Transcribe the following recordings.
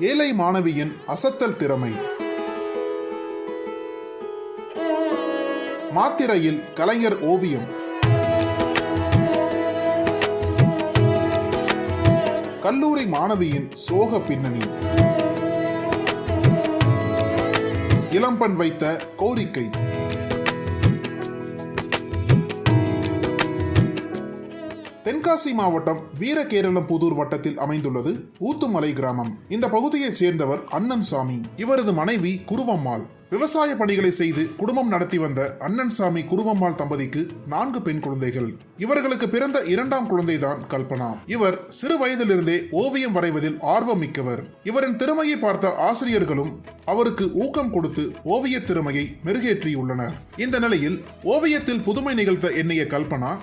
ஏழை மாணவியின் அசத்தல் திறமை. மாத்திரையில் கலைஞர் ஓவியம். கல்லூரி மாணவியின் சோக பின்னணி. இளம்பெண் வைத்த கோரிக்கை. தென்காசி மாவட்டம் வீரகேரளம்புதூர் வட்டத்தில் அமைந்துள்ளது ஊத்துமலை கிராமம். இந்த பகுதியைச் சேர்ந்தவர் அண்ணன் சாமி இவரது மனைவி குருவம்மாள். விவசாய பணிகளை செய்து குடும்பம் நடத்தி வந்த அண்ணன் சாமி குருவம்மாள் தம்பதிக்கு நான்கு பெண் குழந்தைகள். இவர்களுக்கு பிறந்த இரண்டாம் குழந்தைதான் கல்பனா. இவர் சிறு வயதிலிருந்தே ஓவியம் வரைவதில் ஆர்வம் மிக்கவர் இவரின் திறமையை பார்த்த ஆசிரியர்களும் அவருக்கு ஊக்கம் கொடுத்து ஓவிய திறமையை மெருகேற்றியுள்ளனர். இந்த நிலையில் ஓவியத்தில் புதுமை நிகழ்த்த எண்ணிய கல்பனா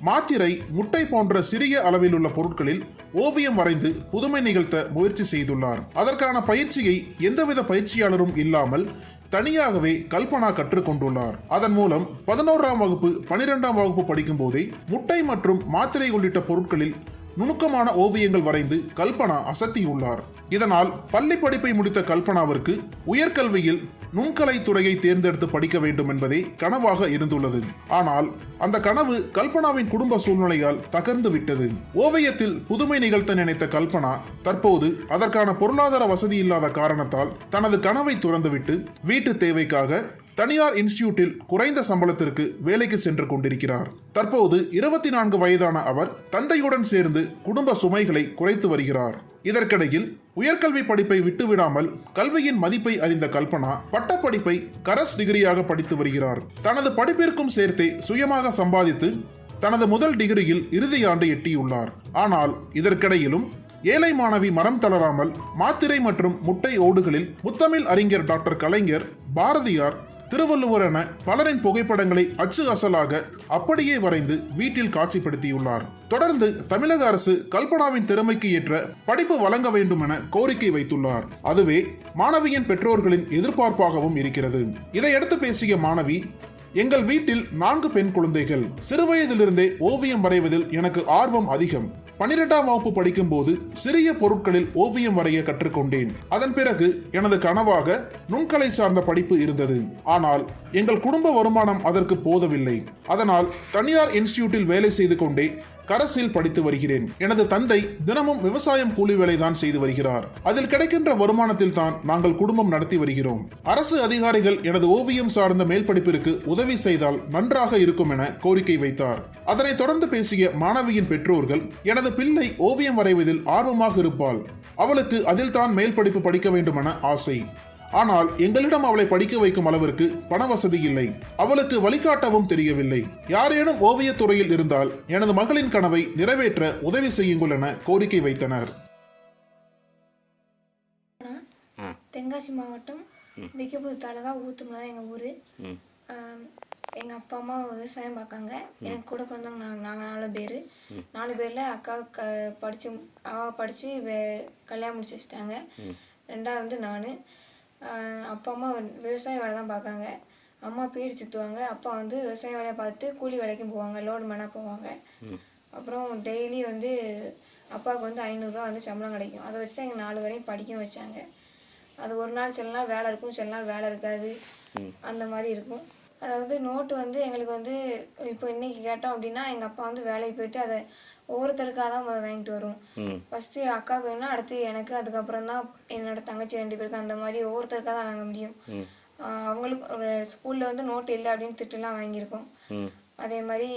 மாத்திரை முட்டை போன்ற சிறிய அளவில் உள்ள பொருட்களில் ஓவியம் வரைந்து புதுமை நிகழ்த்த முயற்சி செய்துள்ளார். அதற்கான பயிற்சியை எந்தவித பயிற்சியாளரும் இல்லாமல் தனியாகவே கல்பனா கற்றுக்கொண்டுள்ளார் அதன் மூலம் பதினோராம் வகுப்பு பனிரெண்டாம் வகுப்பு படிக்கும் போதே முட்டை மற்றும் மாத்திரை உள்ளிட்ட பொருட்களில் நுணுக்கமான ஓவியங்கள் வரைந்து கல்பனா அசத்தியுள்ளார். இதனால் பள்ளி படிப்பை முடித்த கல்பனாவிற்கு உயர்கல்வியில் நுண்கலை துறையை தேர்ந்தெடுத்து படிக்க வேண்டும் என்பதே கனவாக இருந்துள்ளது. ஆனால் அந்த கனவு கல்பனாவின் குடும்ப சூழ்நிலையால் தகர்ந்து விட்டது. ஓவியத்தில் புதுமை நிகழ்த்த நினைத்த கல்பனா தற்போது அதற்கான பொருளாதார வசதி இல்லாத காரணத்தால் தனது கனவை துறந்துவிட்டு வீட்டு தேவைக்காக தனியார் இன்ஸ்டியூட்டில் குறைந்த சம்பளத்திற்கு வேலைக்கு சென்று கொண்டிருக்கிறார். தற்போது இருபத்தி நான்கு வயதான அவர் தந்தையுடன் சேர்ந்து குடும்ப சுமைகளை குறைத்து வருகிறார். இதற்கிடையில் உயர்கல்வி படிப்பை விட்டுவிடாமல் கல்வியின் மதிப்பை அறிந்த கல்பனா பட்டப்படிப்பை கரஸ் டிகிரியாக படித்து வருகிறார். தனது படிப்பிற்கும் சேர்த்தே சுயமாக சம்பாதித்து தனது முதல் டிகிரியில் இறுதி ஆண்டு எட்டியுள்ளார். ஆனால் இதற்கிடையிலும் ஏழை மாணவி மரம் தளராமல் மாத்திரை மற்றும் முட்டை ஓடுகளில் முத்தமிழ் அறிஞர் டாக்டர் கலைஞர் பாரதியார் திருவள்ளுவர் என பலரின் புகைப்படங்களை அச்சு அசலாக அப்படியே வரைந்து வீட்டில் காட்சிப்படுத்தியுள்ளார். தொடர்ந்து தமிழக அரசு கல்பனாவின் திறமைக்கு ஏற்ற படிப்பு வழங்க வேண்டும் என கோரிக்கை வைத்துள்ளார். அதுவே மாணவியின் பெற்றோர்களின் எதிர்பார்ப்பாகவும் இருக்கிறது. இதையடுத்து பேசிய மாணவி எங்கள் வீட்டில் நான்கு பெண் குழந்தைகள். சிறுவயதிலிருந்தே ஓவியம் வரைவதில் எனக்கு ஆர்வம் அதிகம். பனிரெண்டாம் வகுப்பு படிக்கும் போது சிறிய பொருட்களில் ஓவியம் வரைய கற்றுக்கொண்டேன். அதன் பிறகு எனது கனவாக நுண்கலை சார்ந்த படிப்பு இருந்தது. ஆனால் எங்கள் குடும்ப வருமானம் அதற்கு போதவில்லை. அதனால் தனியார் இன்ஸ்டியூட்டில் வேலை செய்து கொண்டே கரசில் படித்து வருகிறேன். எனது தந்தை தினமும் விவசாயம் கூலி வேலை தான் செய்து வருகிறார். அதில் கிடைக்கின்ற வருமானத்தில் தான் நாங்கள் குடும்பம் நடத்தி வருகிறோம். அரசு அதிகாரிகள் எனது ஓவியம் சார்ந்த மேல் படிப்பிற்கு உதவி செய்தால் நன்றாக இருக்கும் என கோரிக்கை வைத்தார். அதனைத் தொடர்ந்து பேசிய மாணவியின் பெற்றோர்கள் எனது பிள்ளை ஓவியம் வரைவதில் ஆர்வமாக இருப்பாள். அவளுக்கு அதில் தான் மேல் படிப்பு படிக்க வேண்டும் என ஆசை. ஆனால் எங்களிடம் அவளை படிக்க வைக்கும் அளவிற்கு பண வசதி இல்லை. அவளுக்கு வழிகாட்டவும் தெரியவில்லை. யாரேனும் ஓவியத் துறையில் இருந்தால் எனது மகளின் கனவை நிறைவேற்ற உதவி செய்யுங்கள் என கோரிக்கை வைத்தனர். தென்காசி மாவட்டம் விக்கபுது தாலுகா ஊத்துமலை எங்கள் ஊர். ம். எங்கள் அப்பா அம்மா விவசாயம் பார்க்காங்க. எனக்கு கூட பிறந்தவங்க நாங்கள் நாங்கள் நாலு பேர். நாலு பேரில் அக்கா க படித்து அவ படித்து வே கல்யாணம் முடிச்சு வச்சிட்டாங்க. ரெண்டாவது வந்து நான். அப்பா அம்மா விவசாய வேலை தான் பார்க்காங்க. அம்மா பீடி சுற்றுவாங்க அப்பா வந்து விவசாய வேலையை பார்த்துட்டு கூலி வேலைக்கும் போவாங்க. லோடு மேனாக போவாங்க. அப்புறம் டெய்லி வந்து அப்பாவுக்கு வந்து ஐநூறுரூவா வந்து சம்பளம் கிடைக்கும். அதை வச்சு தான் எங்கள் நாலு வரையும் படிக்க வச்சாங்க. அது ஒரு நாள் சில நாள் வேலை இருக்கும் சில நாள் வேலை இருக்காது. அந்த மாதிரி இருக்கும். அதாவது நோட்டு வந்து எங்களுக்கு வந்து இப்போ இன்னைக்கு கேட்டோம் அப்படின்னா எங்கள் அப்பா வந்து வேலைக்கு போயிட்டு அதை ஒவ்வொருத்தருக்காக தான் வாங்கிட்டு வரும் ம். ஃபஸ்ட்டு அக்காவுக்கு வேணா அடுத்து எனக்கு அதுக்கப்புறம் தான் என்னோட தங்கச்சி ரெண்டு பேருக்கு அந்த மாதிரி ஒவ்வொருத்தருக்காக தான் வாங்க முடியும். அவங்களுக்கு ஒரு ஸ்கூலில் வந்து நோட்டு இல்லை அப்படின்னு திட்டுலாம் வாங்கியிருக்கோம். அதே மாதிரி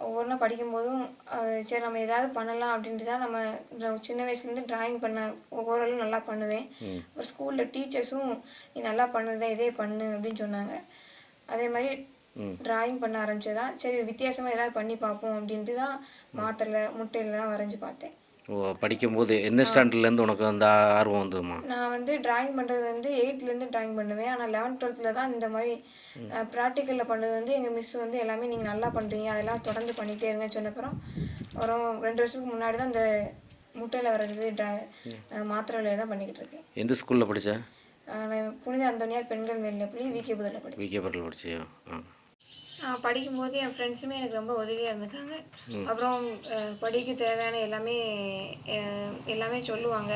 ஒவ்வொரு நாள் படிக்கும்போதும் சரி நம்ம ஏதாவது பண்ணலாம் அப்படின்ட்டு தான் நம்ம சின்ன வயசுலேருந்து டிராயிங் பண்ண ஓரளவு நல்லா பண்ணுவேன். அப்புறம் ஸ்கூலில் டீச்சர்ஸும் நீ நல்லா பண்ணுதே இதே பண்ணு அப்படின்னு சொன்னாங்க. அதே மாதிரி டிராயிங் பண்ண ஆரம்பிச்சதா சரி வித்தியாசமாக ஏதாவது பண்ணி பார்ப்போம் அப்படின்ட்டு தான் மாத்திரை முட்டையிலலாம் வரைஞ்சி பார்த்தேன். ஓ படிக்கும்போது எந்த ஸ்டாண்டர்ட்லேருந்து உனக்கு அந்த ஆர்வம் வந்ததுமா நான் வந்து டிராயிங் பண்ணுறது வந்து எயித்துலேருந்து டிராயிங் பண்ணுவேன். ஆனால் லெவன்த் டுவெல்த்தில் தான் இந்த மாதிரி ப்ராக்டிக்கலில் பண்ணது வந்து எங்கள் மிஸ் வந்து எல்லாமே நீங்கள் நல்லா பண்ணுறீங்க அதெல்லாம் தொடர்ந்து பண்ணிகிட்டே இருங்கன்னு சொன்னப்புறம் ஒரு ரெண்டு வருஷத்துக்கு முன்னாடி தான் இந்த முட்டையில் வர்றது ட்ரா மாத்திரை வேலையை தான் பண்ணிக்கிட்டு இருக்கேன். எந்த ஸ்கூலில் படித்த அஹ் நான் புனித அந்தோனியார் பெண்கள் மேல்நிலைப்பள்ளி விகே புதரில் படித்தேன் விகே பட்டில் படிச்சியோ? ஆ. நான் படிக்கும்போது என் ஃப்ரெண்ட்ஸுமே எனக்கு ரொம்ப உதவியாக இருந்திருக்காங்க அப்புறம் படிக்க தேவையான எல்லாமே எல்லாமே சொல்லுவாங்க.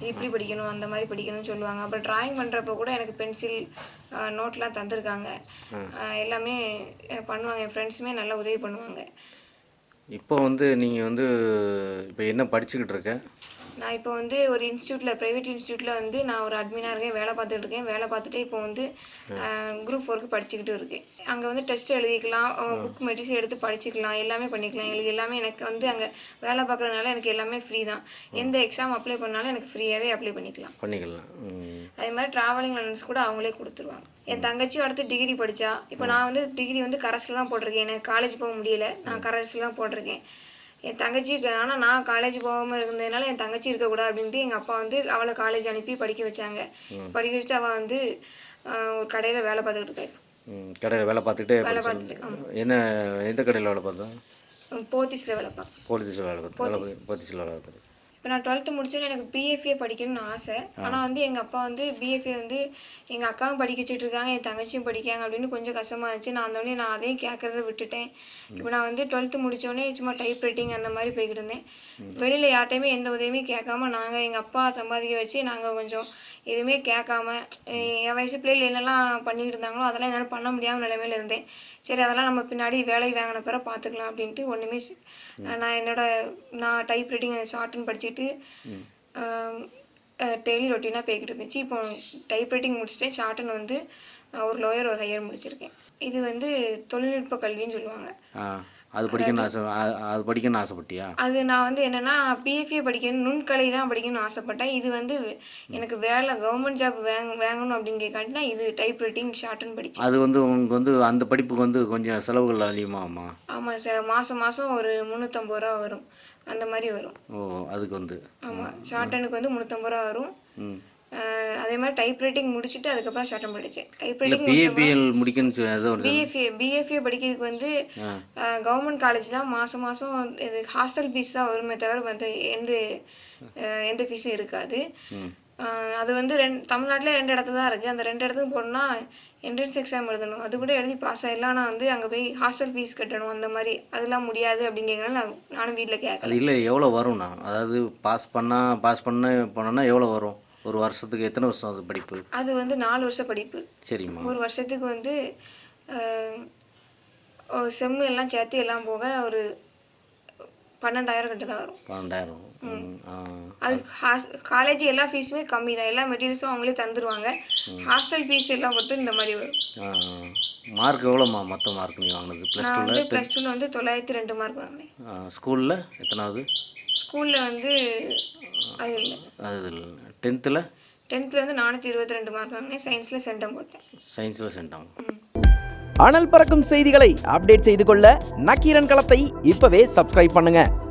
இப்படி படிக்கணும் அந்த மாதிரி படிக்கணும்னு சொல்லுவாங்க. அப்புறம் டிராயிங் பண்ணுறப்போ கூட எனக்கு பென்சில் நோட்லாம் தந்திருக்காங்க. எல்லாமே பண்ணுவாங்க. என் ஃப்ரெண்ட்ஸுமே நல்லா உதவி பண்ணுவாங்க. இப்போ வந்து நீங்கள் வந்து இப்போ என்ன படிச்சுக்கிட்டு இருக்க? நான் இப்போ வந்து ஒரு இன்ஸ்டியூட்டில் ப்ரைவேட் இன்ஸ்டியூட்டில் வந்து நான் ஒரு அட்மினாக இருக்கேன் வேலை பார்த்துட்டு இருக்கேன். வேலை பார்த்துட்டு இப்போ வந்து குரூப் ஃபோருக்கு படிச்சுக்கிட்டு இருக்கேன். அங்கே வந்து டெஸ்ட் எழுதிக்கலாம் புக் மெட்டீரியல் எடுத்து படிச்சுக்கலாம் எல்லாமே பண்ணிக்கலாம். எங்களுக்கு எல்லாமே எனக்கு வந்து அங்கே வேலை பார்க்குறதுனால எனக்கு எல்லாமே ஃப்ரீ தான். எந்த எக்ஸாம் அப்ளை பண்ணாலும் எனக்கு ஃப்ரீயாகவே அப்ளை பண்ணிக்கலாம். பண்ணிக்கலாம். அதே மாதிரி ட்ராவலிங் லெசன்ஸ் கூட அவங்களே கொடுத்துருவாங்க. என் தங்கச்சி அடுத்து டிகிரி படித்தா இப்போ நான் வந்து டிகிரி வந்து கரஸில் தான் போட்டிருக்கேன். எனக்கு காலேஜ் போக முடியல. நான் கரஸில் தான் போட்டிருக்கேன். என் தங்கச்சி ஆனால் நான் காலேஜ் போகாமல் இருந்ததுனால என் தங்கச்சி இருக்கக்கூடாது அப்படின்ட்டு எங்கள் அப்பா வந்து அவளை காலேஜ் அனுப்பி படிக்க வச்சாங்க. படிக்க வச்சு அவள் வந்து ஒரு கடையில் வேலை பார்த்துக்கிட்டு இருக்கா கடையில் வேலை பார்த்துக்கிட்டே என்ன எந்த கடையில் வேலை பார்த்தா? போத்தீஸில் வேலை பார்க்க போலீஸில் வேலை பார்த்து போலீஸில் வேலை பார்த்து இப்போ நான் டுவெல்த்து முடிச்சோன்னே எனக்கு பிஎஃப்ஏ படிக்கணும்னு ஆசை. ஆனால் வந்து எங்கள் அப்பா வந்து பிஎஃப்ஏ வந்து எங்கள் அக்காவும் படிக்க வச்சுட்டு இருக்காங்க என் தங்கச்சியும் படிக்காங்க அப்படின்னு கொஞ்சம் கஷ்டமாக இருந்துச்சு. நான் அந்தோடனே நான் அதையும் கேட்கறத விட்டுட்டேன். இப்போ நான் வந்து டுவெல்த்து முடிச்சோடனே சும்மா டைப் ரைட்டிங் அந்த மாதிரி போய்கிட்டு இருந்தேன். வெளியில் யார்ட்டையுமே எந்த உதவியுமே கேட்காம நாங்கள் எங்கள் அப்பா சம்பாதிக்க வச்சு நாங்கள் கொஞ்சம் எதுவுமே கேட்காம என் வயசு பிள்ளைகள் என்னெல்லாம் பண்ணிக்கிட்டு இருந்தாங்களோ அதெல்லாம் என்னால் பண்ண முடியாமல் நிலைமையில இருந்தேன். சரி அதெல்லாம் நம்ம பின்னாடி வேலை வாங்கின பிறகு பார்த்துக்கலாம் அப்படின்ட்டு ஒன்றுமே நான் என்னோட நான் டைப் ரைட்டிங் ஷார்ட்னு படிச்சுட்டு டெய்லி ரொட்டீனாக போய்கிட்டு இருந்துச்சு. இப்போ டைப் ரைட்டிங் முடிச்சுட்டேன். ஷார்ட்னு வந்து ஒரு லோயர் ஒரு ஹையர் முடிச்சிருக்கேன். இது வந்து தொழில்நுட்ப கல்வின்னு சொல்லுவாங்க. அது படிக்கணும்னு ஆசை அது படிக்கணும்னு ஆசைப்பட்டியா? அது நான் வந்து என்னன்னா பிஎஃப்ஏ படிக்கணும் நுண்கலை தான் படிக்கணும்னு ஆசைப்பட்டேன். இது வந்து எனக்கு வேலை கவர்மெண்ட் ஜாப் வேங் வாங்கணும் அப்படிங்கிறக்காண்டி நான் இது டைப் ரைட்டிங் ஷார்ட்னு படித்தேன் அது வந்து உங்களுக்கு வந்து அந்த படிப்புக்கு வந்து கொஞ்சம் செலவுகள் அதிகமாகுமா? ஆமாம் சார் மாதம் மாதம் ஒரு முந்நூற்றம்பது ரூபா வரும். அந்த மாதிரி வரும். ஓ அதுக்கு வந்து. ஆமாம் ஷார்ட்டனுக்கு வந்து முந்நூற்றம்பது ரூபா வரும். ம். அதே மாதிரி டைப் ரைட்டிங் முடிச்சுட்டு அதுக்கப்புறம் ஷார்ட்டன் படித்தேன் டைப் ரைட்டிங் பிஏபிஎல் முடிக்கணும்னு சொல்லி ஏதோ ஒரு பிஎஃப்ஏ பிஎஃப்ஏ படிக்கிறதுக்கு வந்து கவர்மெண்ட் காலேஜ் தான் மாதம் மாதம் இது ஹாஸ்டல் ஃபீஸ் தான் வருமே தவிர வந்து எந்த எந்த ஃபீஸும் இருக்காது. அது வந்து ரெண்டு தமிழ்நாட்டில் ரெண்டு இடத்துல தான் இருக்குது அந்த ரெண்டு இடத்துக்கு போகணுன்னா என்ட்ரன்ஸ் எக்ஸாம் எழுதணும். அது கூட எழுதி பாஸ் ஆகிடலாம் ஆனால் வந்து அங்கே போய் ஹாஸ்டல் ஃபீஸ் கட்டணும். அந்த மாதிரி அதெல்லாம் முடியாது அப்படிங்கிறதுனால நான் நானும் வீட்டில் கேட்கல இல்லை எவ்வளோ வரும்ண்ணா அதாவது பாஸ் பண்ணால் பாஸ் பண்ண பண்ணோன்னா எவ்வளோ வரும்? ஒரு வருஷத்துக்கு எத்தனை வருஷம் அது படிப்பு? அது வந்து நாலு வருஷம் படிப்பு. சரிம்மா. ஒரு வருஷத்துக்கு வந்து செம்மு எல்லாம் சேர்த்து எல்லாம் போக ஒரு பன்னெண்டாயிரம் கிட்ட தான் வரும். பன்னெண்டாயிரம். அது காலேஜ் எல்லா ஃபீஸுமே கம்மி தான். எல்லா மெட்டீரியல்ஸும் அவங்களே தந்துருவாங்க. ஹாஸ்டல் ஃபீஸ் எல்லாம் பொறுத்து இந்த மாதிரி வரும். மார்க் எவ்வளோம்மா? மொத்த மார்க் நீ வாங்கினது? ப்ளஸ் டூவில் ப்ளஸ் டூவில் வந்து தொள்ளாயிரத்தி ரெண்டு மார்க் வாங்கினேன். ஸ்கூலில் எத்தனாவது? ஸ்கூலில் வந்து அது இல்லை. அது டென்த்தில்? டென்த்தில் வந்து நானூற்றி இருபத்தி ரெண்டு மார்க் வாங்கினேன். சயின்ஸில் சென்டம் போட்டேன். சயின்ஸில் சென்டாங்க அனல் பறக்கும் செய்திகளை அப்டேட் செய்து கொள்ள நக்கீரன் களத்தை இப்பவே சப்ஸ்கிரைப் பண்ணுங்க.